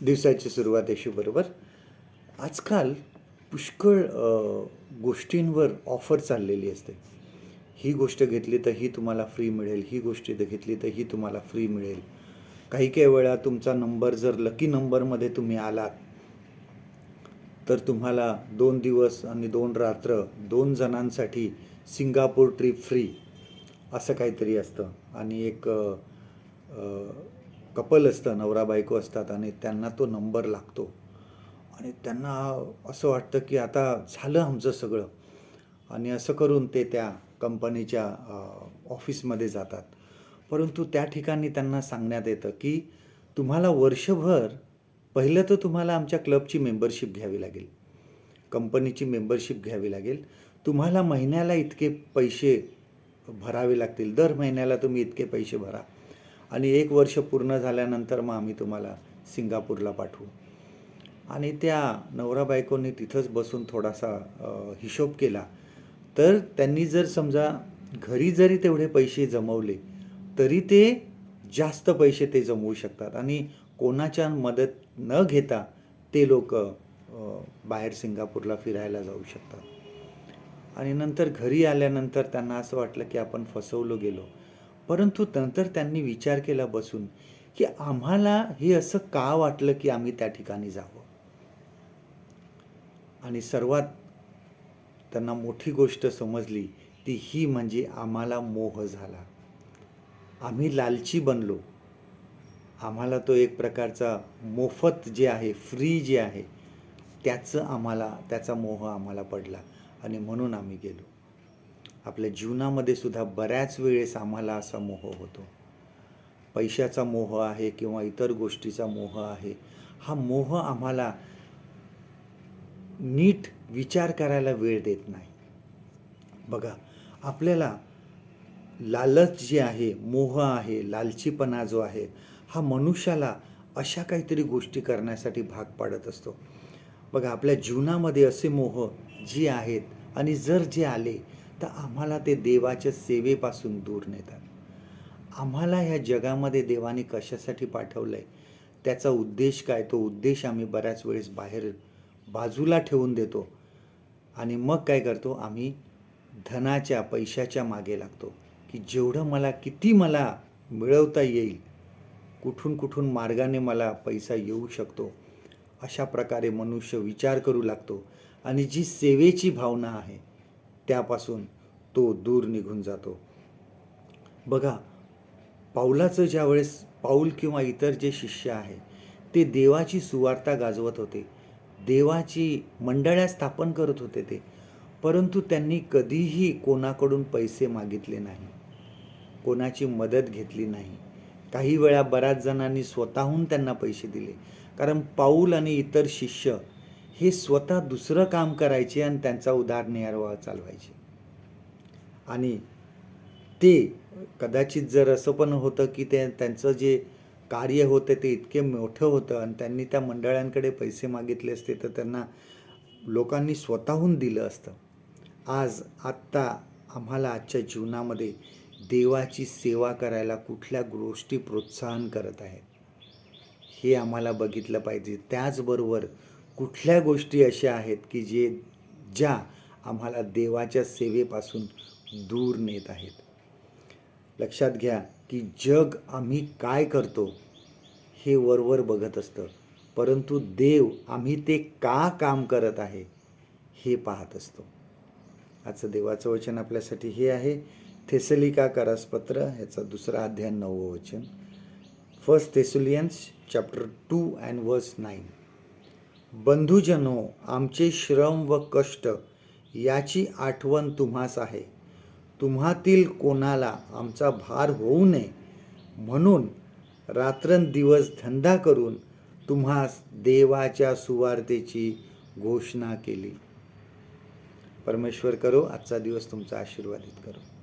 दिवसाची सुरुवात येशूबरोबर बरोबर. आजकाल पुष्कळ गोष्टींवर ऑफर चाललेली असते. ही गोष्ट घेतली तर ही तुम्हाला फ्री मिळेल ही गोष्ट जर घेतली तर ही तुम्हाला फ्री मिळेल. काही काही वेळा तुमचा नंबर जर लकी नंबरमध्ये तुम्ही आलात तर तुम्हाला दोन दिवस आणि दोन रात्र दोन जणांसाठी सिंगापूर ट्रिप फ्री असं काहीतरी असतं. आणि एक कपल असतं नवरा बायको असतात आणि त्यांना तो नंबर लागतो. आणि त्यांना असं वाटतं की आता झालं आमचं सगळं. आणि असं करून ते त्या कंपनीच्या ऑफिसमध्ये जातात. परंतु त्या ठिकाणी त्यांना सांगण्यात येतं की तुम्हाला वर्षभर पहिलं तर तुम्हाला आमच्या क्लबची मेंबरशिप घ्यावी लागेल. कंपनीची मेंबरशिप घ्यावी लागेल. तुम्हाला महिन्याला इतके पैसे भरावे लागतील. दर महिन्याला तुम्ही इतके पैसे भरा. आणि एक वर्ष पूर्ण झाल्यानंतर मग आम्ही तुम्हाला सिंगापूरला पाठवू. आणि त्या नवरा बायकोनी तिथंच बसून थोडासा हिशोब केला. तर त्यांनी जर समजा घरी जरी तेवढे पैसे जमवले तरी ते जास्त पैसे ते जमवू शकतात. आणि कोणाच्या मदत न घेता ते लोक बाहेर सिंगापूरला फिरायला जाऊ शकतात. आणि नंतर घरी आल्यानंतर त्यांना असं वाटलं की आपण फसवलो गेलो. परंतु नंतर त्यांनी विचार केला बसून की आम्हाला हे असं का वाटलं की आम्ही त्या ठिकाणी जावं? आणि सर्वात त्यांना मोठी गोष्ट समजली ती ही म्हणजे आम्हाला मोह झाला. आम्ही लालची बनलो. आम्हाला तो एक प्रकारचा मोफत जे आहे फ्री जे आहे त्याचं आम्हाला त्याचा मोह आम्हाला पडला आणि म्हणून आम्ही गेलो. आपल्या जीवनामध्ये सुद्धा बऱ्याच वेळेस आम्हाला असा मोह होतो. पैशाचा मोह आहे किंवा इतर गोष्टीचा मोह आहे हा मोह आम्हाला नीट विचार करायला वेळ देत नाही. बघा आपल्याला लालच जे आहे मोह आहे लालचीपणा जो आहे हा मनुष्याला अशा काहीतरी गोष्टी करण्यासाठी भाग पाडत असतो. बघा आपल्या जीवनामध्ये असे मोह जे आहेत आणि जर जे आले तर आम्हाला ते देवाच्या सेवेपासून दूर नेतात. आम्हाला ह्या जगामध्ये देवाने कशासाठी पाठवलं आहे त्याचा उद्देश काय? तो उद्देश आम्ही बऱ्याच वेळेस बाहेर बाजूला ठेवून देतो. आणि मग काय करतो? आम्ही धनाच्या पैशाच्या मागे लागतो. की जेवढं मला किती मला मिळवता येईल कुठून कुठून मार्गाने मला पैसा येऊ शकतो अशा प्रकारे मनुष्य विचार करू लागतो. आणि जी सेवेची भावना आहे त्यापासून तो दूर निघून जातो. बघा पाऊलाचं ज्यावेळेस पाऊल किंवा इतर जे शिष्य आहे ते देवाची सुवार्ता गाजवत होते. देवाची मंडळ्या स्थापन करत होते ते. परंतु त्यांनी कधीही कोणाकडून पैसे मागितले नाही. कोणाची मदत घेतली नाही. काही वेळा बऱ्याच जणांनी स्वतःहून त्यांना पैसे दिले. कारण पाऊल आणि इतर शिष्य हे स्वतः दुसरं काम करायचे आणि त्यांचा उदारनिर्वाह चालवायचे. आणि ते कदाचित जर असं पण होतं की ते त्यांचं जे कार्य होतं ते इतके मोठं होतं आणि त्यांनी त्या मंडळांकडे पैसे मागितले असते तर त्यांना लोकांनी स्वतःहून दिलं असतं. आज आत्ता आम्हाला आजच्या जीवनामध्ये देवाची सेवा करायला कुठल्या गोष्टी प्रोत्साहन करत आहेत हे आम्हाला बघितलं पाहिजे. त्याचबरोबर कुठल्या गोष्टी अशा आहेत की जे ज्या आम्हाला देवाच्या सेवेपासून दूर नेत आहेत? लक्षात घ्या की जग आम्ही काय करतो हे वरवर बघत असतं. परंतु देव आम्ही ते का काम करत आहे हे पाहत असतो. आजचं देवाचं वचन आपल्यासाठी हे आहे. थेसलिका करासपत्र ह्याचा दुसरा अध्याय नववं वचन. First Thessalonians chapter two and verse nine बंधुजनो आमचे श्रम व कष्ट याची आठवण तुम्हास आहे. तुम्हातील कोणाला आमचा भार होऊ नये म्हणून रात्रंदिवस धंदा करून तुम्हास देवाच्या सुवार्तेची घोषणा केली. परमेश्वर करो आजचा दिवस तुमचा आशीर्वादित करो.